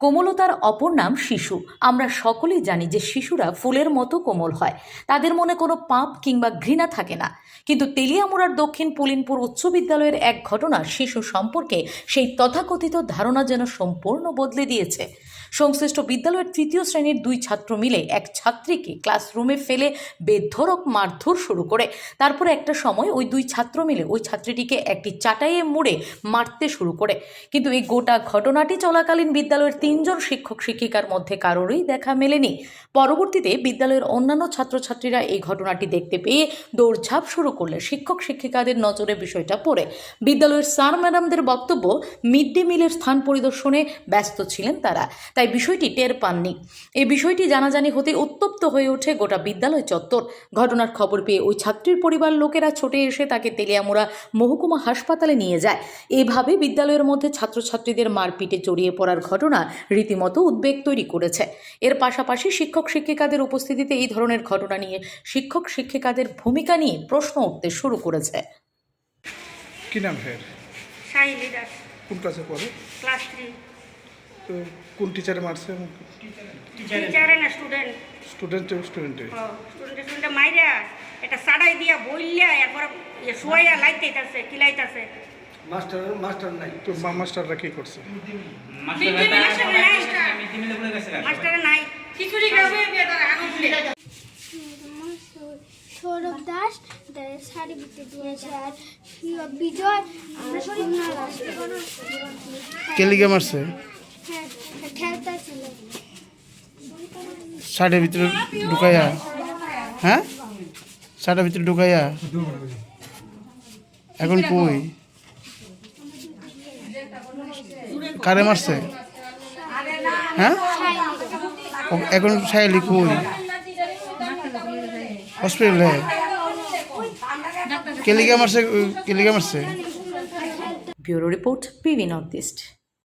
কোমলতার অপর নাম শিশু। আমরা সকলেই জানি যে শিশুরা ফুলের মতো কোমল হয়। তাদের মনে কোনো পাপ কিংবা ঘৃণা থাকে না। কিন্তু তেলিয়ামুড়ার দক্ষিণ পুলিনপুর উচ্চ বিদ্যালয়ের এক ঘটনা শিশু সম্পর্কে সেই তথাকথিত ধারণা যেন সম্পূর্ণ বদলে দিয়েছে। সংশ্লিষ্ট বিদ্যালয়ের তৃতীয় শ্রেণির দুই ছাত্র মিলে এক ছাত্রীকে ক্লাসরুমে ফেলে বেধরক মারধর শুরু করে। তারপরে একটা সময় ওই দুই ছাত্র মিলে ওই ছাত্রীটিকে একটি চাটাইয়ে মুড়ে মারতে শুরু করে। কিন্তু এই গোটা ঘটনাটি চলাকালীন বিদ্যালয়ের তিনজন শিক্ষক শিক্ষিকার মধ্যে কারোরই দেখা মেলেনি। পরবর্তীতে বিদ্যালয়ের অন্যান্য ছাত্রছাত্রীরা এই ঘটনাটি দেখতে পেয়ে দৌড়ঝাঁপ শুরু করলে শিক্ষক শিক্ষিকাদের নজরে বিষয়টা পড়ে। বিদ্যালয়ের স্যার ম্যাডামদের বক্তব্য, মিড ডে মিলের স্থান পরিদর্শনে ব্যস্ত ছিলেন তারা। তাই বিষয়টি টের পাননি। এই বিষয়টি জানাজানি হতে উত্তপ্ত হয়ে ওঠে গোটা বিদ্যালয় চত্বর। ঘটনার খবর পেয়ে ওই ছাত্রীর পরিবার লোকেরা ছুটে এসে তাকে তেলিয়ামোড়া মহকুমা হাসপাতালে নিয়ে যায়। এভাবে বিদ্যালয়ের মধ্যে ছাত্রছাত্রীদের মারপিটে জড়িয়ে পড়ার ঘটনা রীতিমতো উদ্বেগ তৈরি করেছে। এর পাশাপাশি শিক্ষক শিক্ষিকাদের উপস্থিতিতে এই ধরনের ঘটনা নিয়ে শিক্ষক শিক্ষিকাদের ভূমিকা নিয়ে প্রশ্ন উঠতে শুরু করেছে। কি নাম হের সাহিলি দাস। কোন ক্লাসে পড়ে? Class three. তো কোন টিচারে মারছে টিচারে না স্টুডেন্ট স্টুডেন্ট স্টুডেন্টে স্টুডেন্ট স্টুডেন্ট মাইরা এটা সাড়াই দিয়া বইলিয়া এরপর ইয়ে শুয়াইয়া লাইতেইতাছে মাস্টার মাস্টার নাই। তো মাস্টাররা কি করছে? মাস্টারে নাই। খিচুড়ি খাবে সৌরভ দাস শাড়ি বিতে দিয়েছে আর বিজয় কে লিগে মারছে? শাড়ির ভিতরে ঢুকাইয়া। হ্যাঁ? শাড়ির ভিতরে ঢুকাইয়া। এখন কই? কারে মারছে? হ্যাঁ? এখন সাইলি কই? হসপিটালে? কে লিগে মারছে কে লিগে মারছে? Bureau report PV north east.